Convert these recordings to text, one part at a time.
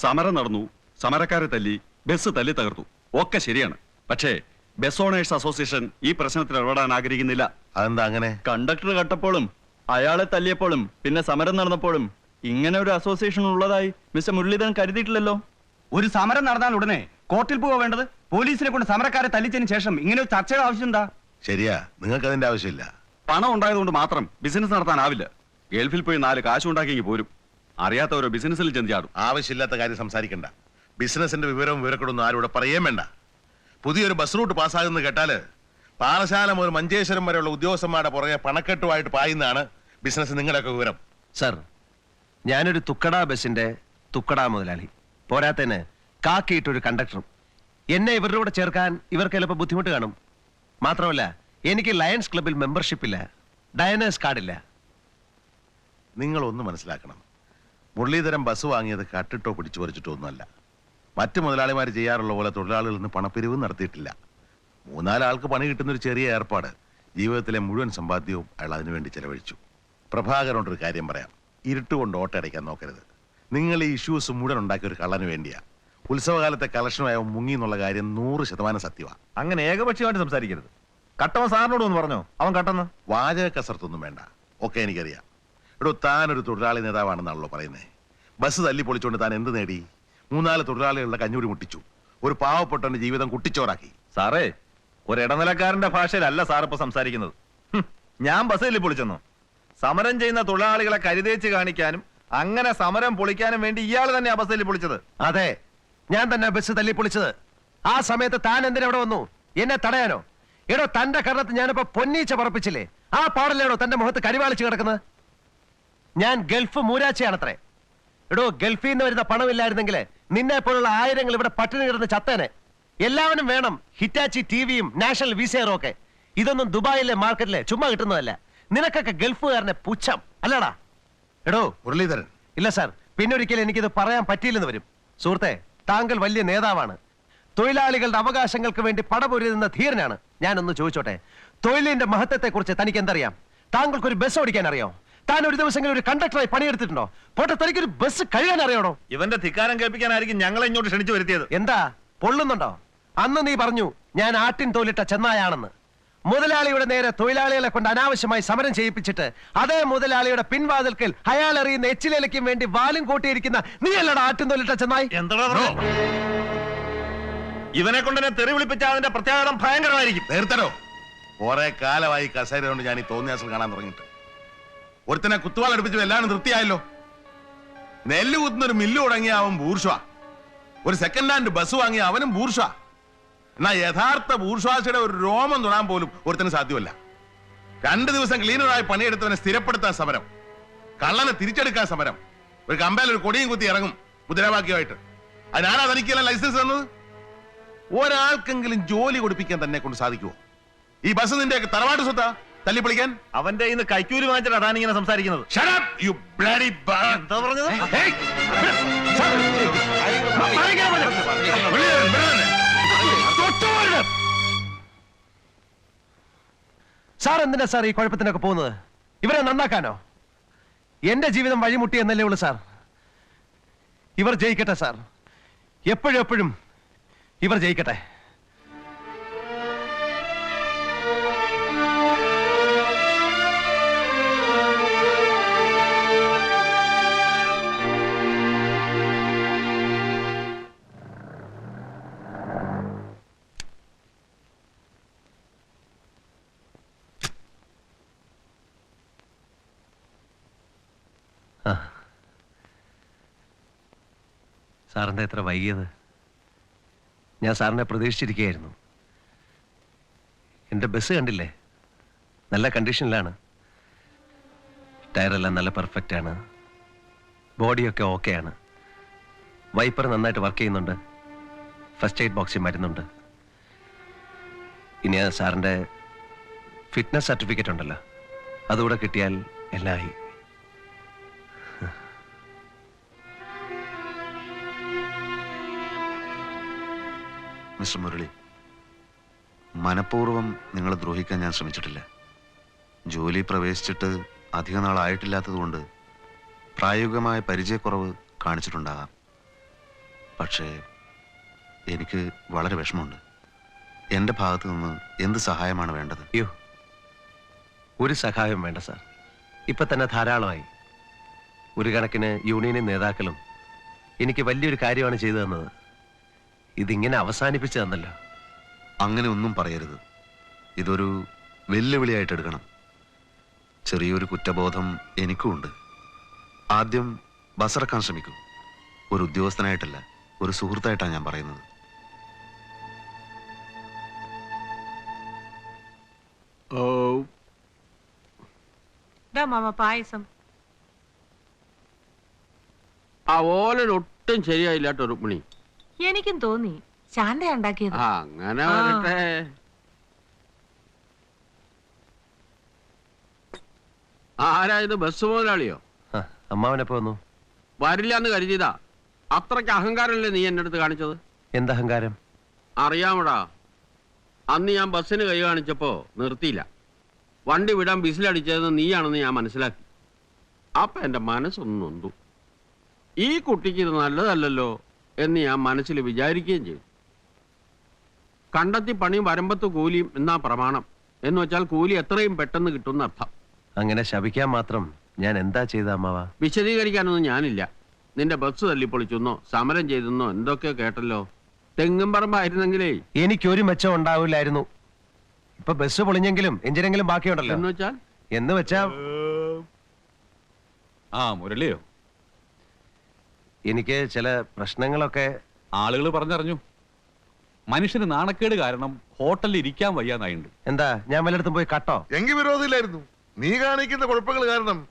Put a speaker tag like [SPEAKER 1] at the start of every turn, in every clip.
[SPEAKER 1] സമരം നടന്നു. സമരക്കാരെ തല്ലി ബസ് തല്ലി തകർത്തു. ഒക്കെ ശരിയാണ്. പക്ഷേ ബസ് ഓണേഴ്സ് അസോസിയേഷൻ ഈ പ്രശ്നത്തിൽ ഇടപെടാൻ ആഗ്രഹിക്കുന്നില്ല.
[SPEAKER 2] അതെന്താ അങ്ങനെ?
[SPEAKER 3] കണ്ടക്ടർ കട്ടപ്പോഴും അയാളെ തല്ലിയപ്പോഴും പിന്നെ സമരം നടന്നപ്പോഴും ഇങ്ങനെ ഒരു അസോസിയേഷൻ ഉള്ളതായി മിസ്റ്റർ മുരളീധരൻ കരുതിയിട്ടില്ലല്ലോ.
[SPEAKER 4] ഒരു സമരം നടന്നാൽ ഉടനെ കോർട്ടിൽ പോവാ വേണ്ടത്? പോലീസിനെ കൊണ്ട് സമരക്കാരെ തല്ലിച്ചതിന് ശേഷം ഇങ്ങനെ ഒരു ചർച്ചയുടെ ആവശ്യം എന്താ?
[SPEAKER 2] ശരിയാ. നിങ്ങൾക്ക് അതിന്റെ ആവശ്യമില്ല.
[SPEAKER 1] പണം ഉണ്ടായതുകൊണ്ട് മാത്രം ബിസിനസ് നടത്താനാവില്ല. ഗൾഫിൽ പോയി നാല് കാശുണ്ടാക്കി പോരും. അറിയാത്തവരോ ബിസിനസ്സിൽ ചെന്ന് ചാടും.
[SPEAKER 2] ആവശ്യമില്ലാത്ത കാര്യം സംസാരിക്കണ്ട. ബിസിനസിന്റെ വിവരവും വിവരക്കൊടൊന്നും ആരും ഇവിടെ പറയേം വേണ്ട. പുതിയൊരു ബസ് റൂട്ട് പാസ്സാകുന്നത് കേട്ടാൽ പാറശാല മുതൽ മഞ്ചേശ്വരം വരെയുള്ള ഉദ്യോഗസ്ഥന്മാരുടെ പുറകെ പണക്കെട്ടുമായിട്ട് പായുന്നതാണ് ബിസിനസ് നിങ്ങളുടെയൊക്കെ വിവരം.
[SPEAKER 5] സർ ഞാനൊരു തുക്കട ബസിന്റെ തുക്കട മുതലാളി. പോരാത്തതിന് കാക്കിയിട്ടൊരു കണ്ടക്ടറും എന്നെ ഇവരുടെ കൂടെ ചേർക്കാൻ ഇവർക്ക് ചിലപ്പോൾ ബുദ്ധിമുട്ട് കാണും. മാത്രമല്ല എനിക്ക് ലയൺസ് ക്ലബിൽ മെമ്പർഷിപ്പ് ഇല്ല. ഡയനേഴ്സ് കാർഡില്ല
[SPEAKER 2] നിങ്ങളൊന്ന് മനസ്സിലാക്കണം. മുരളീധരൻ ബസ് വാങ്ങിയത് കട്ടിട്ടോ പിടിച്ചു പറിച്ചിട്ടോ ഒന്നുമല്ല. മറ്റു മുതലാളിമാർ ചെയ്യാറുള്ള പോലെ തൊഴിലാളികളിൽ നിന്ന് പണപ്പിരിവ് നടത്തിയിട്ടില്ല. മൂന്നാലാൾക്ക് പണി കിട്ടുന്ന ഒരു ചെറിയ ഏർപ്പാട് ജീവിതത്തിലെ മുഴുവൻ സമ്പാദ്യവും അയാൾ അതിനുവേണ്ടി ചെലവഴിച്ചു. പ്രഭാകരനോടൊരു കാര്യം പറയാം. ഇരുട്ടുകൊണ്ട് ഓട്ടയടയ്ക്കാൻ നോക്കരുത്. നിങ്ങൾ ഈ ഇഷ്യൂസ് മുഴുവൻ ഉണ്ടാക്കിയ ഒരു കള്ളന് വേണ്ടിയാ. ഉത്സവകാലത്തെ കളക്ഷനുമായ മുങ്ങി എന്നുള്ള കാര്യം നൂറ് ശതമാനം സത്യമാണ്
[SPEAKER 6] അങ്ങനെ ഏകപക്ഷീയമായിട്ട് സംസാരിക്കരുത്. കട്ടവൻ സാറിനോട് ഒന്ന് പറഞ്ഞോ? അവൻ കട്ടെന്ന്?
[SPEAKER 2] വാചക കസർത്തൊന്നും വേണ്ട. ഒക്കെ എനിക്കറിയാം. എടോ താനൊരു തൊഴിലാളി നേതാവാണെന്നാണല്ലോ പറയുന്നത് ബസ് തല്ലി പൊളിച്ചുകൊണ്ട് താൻ എന്ത് നേടി? മൂന്നാൽ തൊഴിലാളികളുടെ കഞ്ഞൂരി മുട്ടിച്ചു. ഒരു പാവപ്പെട്ടവന്റെ ജീവിതം കുട്ടിച്ചോറാക്കി.
[SPEAKER 6] സാറേ ഒരു ഇടനിലക്കാരന്റെ ഭാഷയിലല്ല സാർ ഇപ്പൊ സംസാരിക്കുന്നത്. ഹും, ഞാൻ തല്ലി പൊളിച്ചെന്നു. സമരം ചെയ്യുന്ന തൊഴിലാളികളെ കരുതേച്ച് കാണിക്കാനും അങ്ങനെ സമരം പൊളിക്കാനും വേണ്ടി ഇയാൾ തന്നെ ബസ് തല്ലി പൊളിച്ചത്.
[SPEAKER 5] അതെ ഞാൻ തന്നെ ബസ് തല്ലി പൊളിച്ചത്. ആ സമയത്ത് താൻ എന്തിനാ ഇവിടെ വന്നു? എന്നെ തടയാനോ? എടോ തന്റെ കരണത്ത് ഞാനിപ്പോ പൊന്നീച്ച പറപ്പിച്ചില്ലേ? ആ പാടല്ലേടോ തന്റെ മുഖത്ത് കരിവാളിച്ച് കിടക്കുന്നത്? ഞാൻ ഗൾഫ് മൂരാച്ചയാണത്രേ. എടോ ഗൾഫിൽ നിന്ന് വരുന്ന പണമില്ലായിരുന്നെങ്കിൽ നിന്നെ പോലുള്ള ആയിരങ്ങൾ ഇവിടെ പട്ടിണി കിടന്ന് ചത്തേനെ. എല്ലാവരും വേണം ഹിറ്റാച്ചി ടിവിയും നാഷണൽ വിസയറും ഒക്കെ. ഇതൊന്നും ദുബായിലെ മാർക്കറ്റിലെ ചുമ്മാ കിട്ടുന്നതല്ല. നിനക്കൊക്കെ ഗൾഫുകാരനെ പുച്ഛം. അല്ലടാ. എടോ.
[SPEAKER 2] മുരളീധരൻ.
[SPEAKER 5] ഇല്ല സാർ. പിന്നൊരിക്കലും എനിക്കിത് പറയാൻ പറ്റിയില്ലെന്ന് വരും. സുഹൃത്തെ താങ്കൾ വലിയ നേതാവാണ്. തൊഴിലാളികളുടെ അവകാശങ്ങൾക്ക് വേണ്ടി പടപൊരുതുന്ന ധീരനാണ്. ഞാനൊന്ന് ചോദിച്ചോട്ടെ. തൊഴിലിന്റെ മഹത്വത്തെ കുറിച്ച് തനിക്ക് എന്തറിയാം താങ്കൾക്ക് ഒരു ബസ് ഓടിക്കാൻ അറിയാം താൻ ഒരു ദിവസങ്ങളിൽ ഒരു കണ്ടക്ടറായി പണിയെടുത്തിട്ടുണ്ടോ? പോട്ടെ തനിക്കൊരു ബസ് കഴിയാൻ അറിയണോ
[SPEAKER 6] ഇവന്റെ ധിക്കാരം കേൾപ്പിക്കാനായിരിക്കും ഞങ്ങളെ ഇങ്ങോട്ട് ക്ഷണിച്ചു വരുത്തിയത്.
[SPEAKER 5] എന്താ? പൊള്ളുന്നുണ്ടോ? അന്ന് നീ പറഞ്ഞു ഞാൻ ആട്ടിൻ തോലിട്ട ചെന്നായാണെന്ന്. മുതലാളിയുടെ നേരെ തൊഴിലാളികളെ കൊണ്ട് അനാവശ്യമായി സമരം ചെയ്യിപ്പിച്ചിട്ട് അതേ മുതലാളിയുടെ പിൻവാതിൽക്കൽ അയാൾ അറിയുന്ന എച്ചിലേലയ്ക്കും വേണ്ടി വാലും കൂട്ടിയിരിക്കുന്ന നീ അല്ലടാ ആട്ടിൻ തോലിട്ട ചെന്നായി?
[SPEAKER 6] എന്താ ഇവനെ കൊണ്ട് എന്നെ തെറി വിളിപ്പിച്ച അതിന്റെ പ്രത്യാഘാതം ഭയങ്കരമായിരിക്കും.
[SPEAKER 2] നേർത്തരോ കുറെ കാലമായി കസേര കൊണ്ട് ഞാൻ ഈ തോന്നിയാസം കാണാൻ തുടങ്ങിയിട്ട്. ഒരുത്തനെ കുത്തുവാൾ അടുപ്പിച്ചു എല്ലാം നിർത്തിയായല്ലോ. നെല്ല് കുത്തുന്ന ഒരു മില്ല് തുടങ്ങിയ അവൻ ബൂർഷ ഒരു സെക്കൻഡ് ഹാൻഡ് ബസ് വാങ്ങിയ അവനും ബൂർഷ എന്നാ യഥാർത്ഥ ബൂർഷ്വാസിയുടെ ഒരു രോമം തൊടാൻ പോലും ഒരുത്തന് സാധ്യമല്ല. രണ്ടു ദിവസം ക്ലീനറായി പണിയെടുത്തവനെ സ്ഥിരപ്പെടുത്താൻ സമരം. കള്ളനെ തിരിച്ചെടുക്കാൻ സമരം. ഒരു കമ്പയിൽ ഒരു കൊടിയും കുത്തി ഇറങ്ങും മുദ്രാവാക്യമായിട്ട്. അതിനാണ് അതെനിക്കല്ല ലൈസൻസ് തന്നത്? ഒരാൾക്കെങ്കിലും ജോലി കൊടുപ്പിക്കാൻ തന്നെ കൊണ്ട് സാധിക്കുമോ ഈ ബസ് നിന്റെ തറവാട്ട് സ്വത്താ? തല്ലിപ്പൊളിക്കാൻ
[SPEAKER 6] അവന്റെ ഇന്ന് കൈക്കൂലി വാങ്ങിച്ചിട്ട് അതാണ് ഇങ്ങനെ സംസാരിക്കുന്നത്.
[SPEAKER 5] സാർ എന്തിനാ സാർ ഈ കുഴപ്പത്തിനൊക്കെ പോകുന്നത്? ഇവരെ നന്നാക്കാനോ? എന്റെ ജീവിതം വഴിമുട്ടി എന്നല്ലേ ഉള്ളു സാർ. ഇവർ ജയിക്കട്ടെ സാർ. എപ്പോഴും എപ്പോഴും ഇവർ ജയിക്കട്ടെ. സാറിന്റെ എത്ര വൈകിയത്? ഞാൻ സാറിനെ പ്രതീക്ഷിച്ചിരിക്കുകയായിരുന്നു. എന്റെ ബസ് കണ്ടില്ലേ? നല്ല കണ്ടീഷനിലാണ്. ടയറെല്ലാം നല്ല പെർഫെക്റ്റ് ആണ്. ബോഡിയൊക്കെ ഓക്കെ ആണ്. വൈപ്പർ നന്നായിട്ട് വർക്ക് ചെയ്യുന്നുണ്ട്. ഫസ്റ്റ് എയ്ഡ് ബോക്സിൽ മരുന്നുണ്ട്. ഇനി സാറിന്റെ ഫിറ്റ്നസ് സർട്ടിഫിക്കറ്റ് ഉണ്ടല്ലോ. അതുകൂടെ കിട്ടിയാൽ എല്ലായി
[SPEAKER 7] മിസ്റ്റർ മുരളി മനഃപൂർവം നിങ്ങളെ ദ്രോഹിക്കാൻ ഞാൻ ശ്രമിച്ചിട്ടില്ല. ജോലി പ്രവേശിച്ചിട്ട് അധിക നാളായിട്ടില്ലാത്തതുകൊണ്ട് പ്രായോഗികമായ പരിചയക്കുറവ് കാണിച്ചിട്ടുണ്ടാകാം. പക്ഷേ എനിക്ക് വളരെ വിഷമമുണ്ട്. എന്റെ ഭാഗത്തു നിന്ന് എന്ത് സഹായമാണ് വേണ്ടത്?
[SPEAKER 5] അയ്യോ ഒരു സഹായം വേണ്ട സാർ. ഇപ്പൊ തന്നെ ധാരാളമായി. ഒരു കണക്കിന് യൂണിയൻ നേതാക്കളും എനിക്ക് വലിയൊരു കാര്യമാണ് ചെയ്തു തന്നത്. ഇതിങ്ങനെ അവസാനിപ്പിച്ചു തന്നല്ലോ
[SPEAKER 7] അങ്ങനെ ഒന്നും പറയരുത്. ഇതൊരു വെല്ലുവിളിയായിട്ട് എടുക്കണം. ചെറിയൊരു കുറ്റബോധം എനിക്കും ഉണ്ട് ആദ്യം ബസറക്കാൻ ശ്രമിക്കൂ. ഒരു ഉദ്യോഗസ്ഥനായിട്ടല്ല ഒരു സുഹൃത്തായിട്ടാണ് ഞാൻ പറയുന്നത്.
[SPEAKER 8] പായസം.
[SPEAKER 9] ആ ശരിയായില്ലാട്ടോ രുക്മിണി
[SPEAKER 8] എനിക്കും തോന്നി. ശാന്ത ഉണ്ടാക്കിയത്.
[SPEAKER 9] ആ അങ്ങനെ. വരട്ടെ. ആരാ ഇത് ബസ് മുതലാളിയോ?
[SPEAKER 5] അമ്മാവനെപ്പോ വന്നു?
[SPEAKER 9] വരില്ല എന്ന് കരുതിയതാ. അത്രയ്ക്ക് അഹങ്കാരമല്ലേ നീ എന്റെ അടുത്ത് കാണിച്ചത്?
[SPEAKER 5] എന്തഹങ്കാരം
[SPEAKER 9] അറിയാമടാ. അന്ന് ഞാൻ ബസ്സിന് കൈ കാണിച്ചപ്പോ നിർത്തിയില്ല. വണ്ടി വിടാൻ ബിസിലടിച്ചത് നീയാണെന്ന് ഞാൻ മനസ്സിലാക്കി. അപ്പൊ എന്റെ മനസ്സൊന്നു ഈ കുട്ടിക്ക് ഇത് നല്ലതല്ലല്ലോ. എന്ന് ഞാൻ മനസ്സിൽ വിചാരിക്കുകയും ചെയ്തു. കണ്ടെത്തി പണിയും വരമ്പത്ത് കൂലിയും എന്നാ പ്രമാണം. എന്ന് വെച്ചാൽ കൂലി എത്രയും പെട്ടെന്ന് കിട്ടുന്ന അർത്ഥം.
[SPEAKER 5] അങ്ങനെ ശപിക്കാൻ മാത്രം ഞാൻ എന്താ ചെയ്ത അമ്മാവ?
[SPEAKER 9] വിശദീകരിക്കാനൊന്നും ഞാനില്ല. നിന്റെ ബസ് തല്ലിപ്പൊളിച്ചെന്നോ സമരം ചെയ്തെന്നോ എന്തൊക്കെയോ കേട്ടല്ലോ. തെങ്ങും പറമ്പായിരുന്നെങ്കിലേ.
[SPEAKER 5] എനിക്കൊരു മെച്ചം ഉണ്ടാവില്ലായിരുന്നു. ഇപ്പൊ ബസ് പൊളിഞ്ഞെങ്കിലും എഞ്ചിനെങ്കിലും ബാക്കിയുണ്ടല്ലോ.
[SPEAKER 9] എന്ന് വെച്ചാൽ?
[SPEAKER 5] എന്ന് വെച്ചാ
[SPEAKER 10] ആ മുരളിയോ?
[SPEAKER 5] എനിക്ക് ചില പ്രശ്നങ്ങളൊക്കെ
[SPEAKER 10] ആളുകൾ പറഞ്ഞറിഞ്ഞു. മനുഷ്യന് നാണക്കേട് കാരണം ഹോട്ടലിൽ ഇരിക്കാൻ വയ്യാന്നായിണ്ട്
[SPEAKER 5] എന്താ? ഞാൻ വല്ലയിടത്തും പോയി കട്ടോ?
[SPEAKER 11] എങ്കിൽ വിരോധമില്ലായിരുന്നു. നീ കാണിക്കുന്ന കുഴപ്പങ്ങൾ കാരണം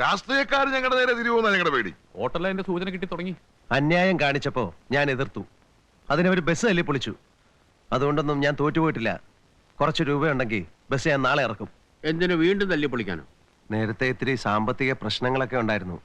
[SPEAKER 11] രാഷ്ട്രീയക്കാർ ഞങ്ങളുടെ നേരെ തിരിവുന്ന ഞങ്ങളുടെ പേടി.
[SPEAKER 10] ഹോട്ടലിൽ എന്റെ സൂചന കിട്ടി തുടങ്ങി.
[SPEAKER 5] അന്യായം കാണിച്ചപ്പോ ഞാൻ എതിർത്തു. അതിനവർ ബസ് തല്ലി പൊളിച്ചു. അതുകൊണ്ടൊന്നും ഞാൻ തോറ്റുപോയിട്ടില്ല. കുറച്ച് രൂപയുണ്ടെങ്കിൽ ബസ് ഞാൻ നാളെ ഇറക്കും.
[SPEAKER 9] എന്തിനു വീണ്ടും തല്ലി പൊളിക്കാനോ?
[SPEAKER 5] നേരത്തെ ഇത്തിരി സാമ്പത്തിക പ്രശ്നങ്ങളൊക്കെ ഉണ്ടായിരുന്നു.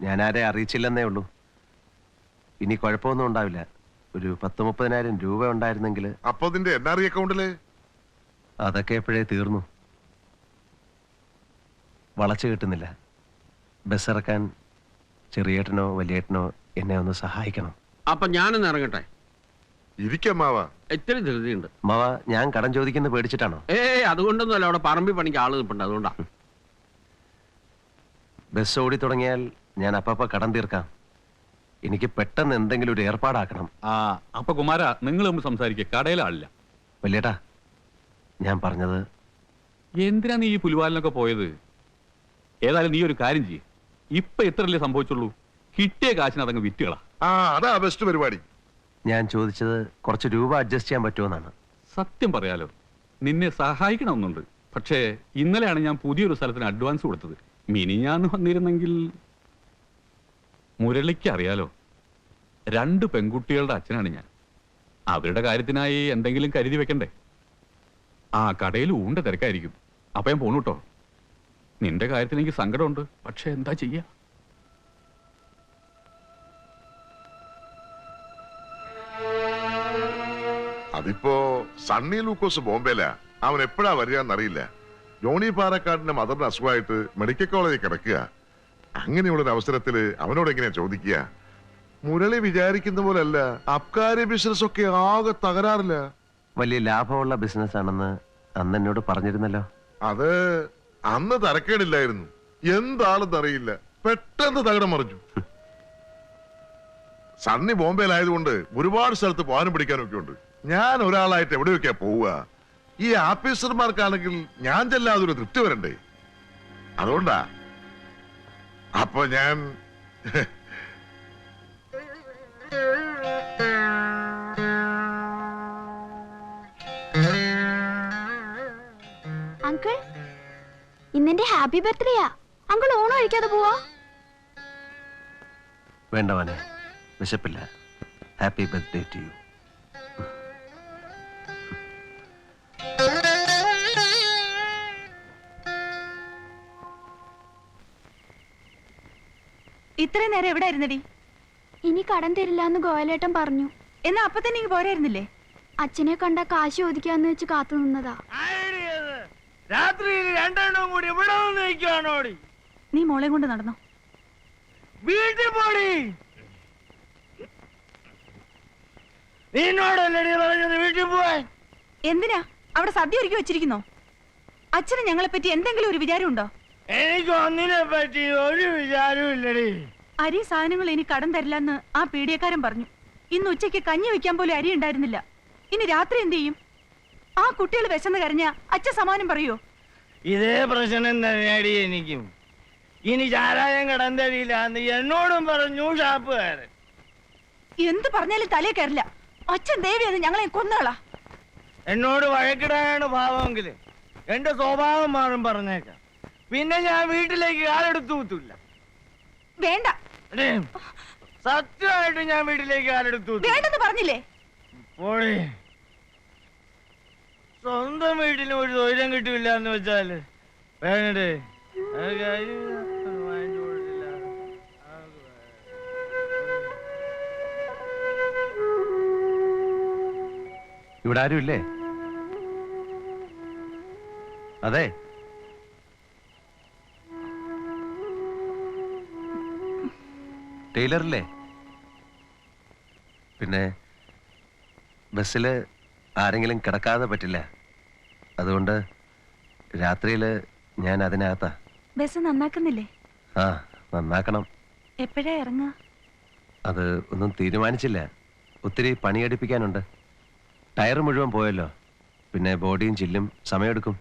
[SPEAKER 5] ഞാൻ ആരെ അറിയിച്ചില്ലെന്നേ ഉള്ളൂ. ഇനി കുഴപ്പമൊന്നും ഉണ്ടാവില്ല. ഒരു പത്ത് മുപ്പതിനായിരം രൂപ ഉണ്ടായിരുന്നെങ്കിൽ
[SPEAKER 11] അപ്പൊ നിന്റെ എൻ ആർ ഐ അക്കൗണ്ടിൽ
[SPEAKER 5] അതൊക്കെ എപ്പോഴേ തീർന്നു? വളച്ചു കിട്ടുന്നില്ല. ബസ് ഇറക്കാൻ ചെറിയേട്ടനോ വലിയേട്ടനോ എന്നെ ഒന്ന് സഹായിക്കണം.
[SPEAKER 9] അപ്പൊ ഞാനൊന്ന് ഇറങ്ങട്ടെ?
[SPEAKER 11] ഇരിക്കമ്മാവാ
[SPEAKER 9] ഇത്തിരി ധൃതിയുണ്ട്.
[SPEAKER 5] മാവ ഞാൻ കടം ചോദിക്കുന്നത് പേടിച്ചിട്ടാണോ?
[SPEAKER 9] ഏ അതുകൊണ്ടൊന്നുമല്ല. അവിടെ പറമ്പി പണിക്ക് ആൾ നിൽപ്പുണ്ട് അതുകൊണ്ടാ.
[SPEAKER 5] ബസ് ഓടി തുടങ്ങിയാൽ ഞാൻ അപ്പപ്പ കടം തീർക്കാം. എനിക്ക് പെട്ടെന്ന് എന്തെങ്കിലും ഒരു ഏർപ്പാടാക്കണം.
[SPEAKER 10] ആ അപ്പൊ കുമാര നിങ്ങൾ തമ്മിൽ സംസാരിക്കുക കടയിലാളില്ല
[SPEAKER 5] വലിയേട്ടാ ഞാൻ പറഞ്ഞത്
[SPEAKER 10] എന്തിനാ നീ ഈ പുലിവാലിനൊക്കെ പോയത്? ഏതായാലും നീ ഒരു കാര്യം ചെയ്യ്. ഇപ്പൊ ഇത്രല്ലേ സംഭവിച്ചുള്ളൂ? കിട്ടിയ കാശിന് അതങ്ങ് വിറ്റുകളാ.
[SPEAKER 11] ആ അതാ ബെസ്റ്റ് പരിപാടി.
[SPEAKER 5] ഞാൻ ചോദിച്ചത് കുറച്ച് രൂപ അഡ്ജസ്റ്റ് ചെയ്യാൻ പറ്റുമെന്നാണ്.
[SPEAKER 10] സത്യം പറയാലോ നിന്നെ സഹായിക്കണമെന്നുണ്ട്. പക്ഷേ ഇന്നലെയാണ് ഞാൻ പുതിയൊരു സ്ഥലത്തിന് അഡ്വാൻസ് കൊടുത്തത്. മിനിഞ്ഞാന്ന് വന്നിരുന്നെങ്കിൽ മുരളിക്ക് അറിയാലോ. രണ്ട് പെൺകുട്ടികളുടെ അച്ഛനാണ് ഞാൻ. അവരുടെ കാര്യത്തിനായി എന്തെങ്കിലും കരുതി വെക്കണ്ടേ? ആ കടയിൽ ഊണ്ട തിരക്കായിരിക്കും. അപ്പം ഞാൻ പോണു കേട്ടോ നിന്റെ കാര്യത്തിന് എനിക്ക് സങ്കടമുണ്ട്. പക്ഷെ എന്താ ചെയ്യാ?
[SPEAKER 11] അതിപ്പോ സണ്ണി ലൂക്കോസ് ബോംബെല അവൻ എപ്പോഴാ വരിക എന്നറിയില്ല. ജോണി പാറക്കാടിന്റെ മദറിന് അസുഖമായിട്ട് മെഡിക്കൽ കോളേജിൽ കിടക്കുക. അങ്ങനെയുള്ളൊരു അവസരത്തിൽ അവനോട് എങ്ങനെയാ ചോദിക്കുക? മുരളി വിചാരിക്കുന്ന പോലല്ല അബ്കാരി ബിസിനസ് ഒക്കെ ആകെ തകരാറില്ല.
[SPEAKER 5] വലിയ ലാഭമുള്ള ബിസിനസ് ആണെന്ന് അന്ന് എന്നോട് പറഞ്ഞിരുന്നല്ലോ.
[SPEAKER 11] അത് അന്ന് തരക്കേടില്ലായിരുന്നു. എന്താണെന്ന് അറിയില്ല പെട്ടെന്ന് തകരം മറിഞ്ഞു. സണ്ണി ബോംബെയിലായതുകൊണ്ട് ഒരുപാട് സ്ഥലത്ത് പോകാനും പിടിക്കാനും ഒക്കെ ഉണ്ട് ഞാൻ ഒരാളായിട്ട് എവിടെയൊക്കെയാ പോവുക? ഈ ആഫീസർമാർക്കാണെങ്കിൽ ഞാൻ ചെല്ലാതെ ഒരു തൃപ്തി വരണ്ടേ? അതുകൊണ്ടാ അപ്പൊ ഞാൻ
[SPEAKER 12] അങ്കിൾ ഇന്നെന്റെ ഹാപ്പി ബർത്ത്ഡേയാ. അങ്കിൾ ഓണം കഴിക്കാതെ പോവാ.
[SPEAKER 5] വേണ്ടവനെ മോനെ വിശപ്പില്ല. Happy birthday to you.
[SPEAKER 8] ഇത്രയും നേരം എവിടെ ആയിരുന്നടി
[SPEAKER 12] ഇനി കടം തരില്ല എന്ന് ഗോയലേട്ടൻ പറഞ്ഞു.
[SPEAKER 8] എന്നാ അപ്പൊ തന്നെ ഇങ്ങ് പോരായിരുന്നില്ലേ?
[SPEAKER 12] അച്ഛനെ കണ്ട കാശ് ചോദിക്കാന്ന് വെച്ച് കാത്തു നിന്നതാ.
[SPEAKER 9] രാത്രിയിൽ രണ്ടെണ്ണം കൂടി ഇവിടെ വന്ന് നിൽക്കുകയാണോടി
[SPEAKER 8] നീ മോളെ കൊണ്ട് നടന്നോ?
[SPEAKER 9] വീട്ടിൽ പോടി.
[SPEAKER 11] നിന്നോടല്ലടി പറഞ്ഞത് വീട്ടിൽ പോവാൻ?
[SPEAKER 8] എന്തിനാ? അവിടെ സദ്യ ഒരുക്കി വെച്ചിരിക്കുന്നോ? അച്ഛന് ഞങ്ങളെ പറ്റി എന്തെങ്കിലും ഒരു വിചാരമുണ്ടോ?
[SPEAKER 11] എനിക്ക് ഒന്നിനെ പറ്റി ഒരു വിചാരവും ഇല്ലടി
[SPEAKER 8] അരി സാധനങ്ങൾ ഇനി കടം തരില്ലെന്ന് ആ പീഡിയക്കാരൻ പറഞ്ഞു. ഇന്ന് ഉച്ചയ്ക്ക് കഞ്ഞി വെക്കാൻ പോലും അരി ഉണ്ടായിരുന്നില്ല. ഇനി രാത്രി എന്ത് ചെയ്യും? ആ കുട്ടികൾ വിശന്ന് കരഞ്ഞ അച്ഛൻ സമാനം പറയോ?
[SPEAKER 11] ഇതേ പ്രശ്നം തന്നെയാടി എനിക്കും. ഇനി ചാരായം കടം തരില്ല എന്ന് എന്നോടും പറഞ്ഞു ഷാപ്പുകാരൻ.
[SPEAKER 8] എന്ത് പറഞ്ഞാലും തലേ കയറില്ല. അച്ഛൻ ദേവി അത് ഞങ്ങളെ കൊന്നുകളാ
[SPEAKER 11] എന്നോട് വഴക്കിടാനാണ് ഭാവമെങ്കിൽ എന്റെ സ്വഭാവം മാറും പറഞ്ഞേക്കാം. പിന്നെ ഞാൻ വീട്ടിലേക്ക് കാലെടുത്തു കൂത്തില്ല
[SPEAKER 8] വേണ്ട.
[SPEAKER 11] സത്യമായിട്ട് ഞാൻ വീട്ടിലേക്ക് ആരെടുത്തു.
[SPEAKER 8] വേണ്ടെന്ന് പറഞ്ഞില്ലേ?
[SPEAKER 11] പോളി സ്വന്തം വീട്ടിലും ഒരു തൊഴിലും കിട്ടില്ല എന്ന് വെച്ചാൽ വേണ്ടേ.
[SPEAKER 5] ഇവിടെ ആരുമില്ലേ? അതെ ടൈലറില്ലേ? പിന്നെ ബസ്സിൽ ആരെങ്കിലും കിടക്കാതെ പറ്റില്ല. അതുകൊണ്ട് രാത്രിയിൽ ഞാൻ അതിനകത്താ.
[SPEAKER 8] ബസ് നന്നാക്കുന്നില്ലേ?
[SPEAKER 5] ആ നന്നാക്കണം.
[SPEAKER 8] എപ്പോഴാ ഇറങ്ങുക?
[SPEAKER 5] അത് ഒന്നും തീരുമാനിച്ചില്ല. ഒത്തിരി പണിയെടുപ്പിക്കാനുണ്ട്. ടയർ മുഴുവൻ പോയല്ലോ. പിന്നെ ബോഡിയും ചില്ലും സമയമെടുക്കും.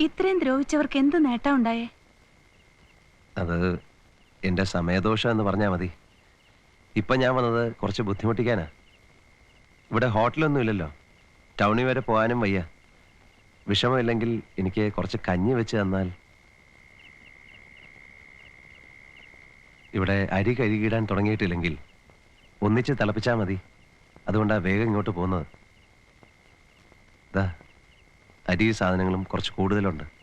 [SPEAKER 8] ഇത്രയും ദ്രോഹിച്ചവർക്ക് എന്ത് നേട്ടം ഉണ്ടായേ?
[SPEAKER 5] അത് എന്റെ സമയദോഷം എന്ന് പറഞ്ഞാ മതി. ഇപ്പം ഞാൻ വന്നത് കുറച്ച് ബുദ്ധിമുട്ടിക്കാനാ. ഇവിടെ ഹോട്ടലൊന്നും ഇല്ലല്ലോ ടൗണിൽ വരെ പോകാനും വയ്യ. വിഷമമില്ലെങ്കിൽ എനിക്ക് കുറച്ച് കഞ്ഞി വെച്ച് തന്നാൽ. ഇവിടെ അരി കഴുകിയിടാൻ തുടങ്ങിയിട്ടില്ലെങ്കിൽ ഒന്നിച്ച് തിളപ്പിച്ചാൽ മതി. അതുകൊണ്ടാണ് വേഗം ഇങ്ങോട്ട് പോകുന്നത്. ദാ അരി സാധനങ്ങളും കുറച്ച് കൂടുതലുണ്ട്.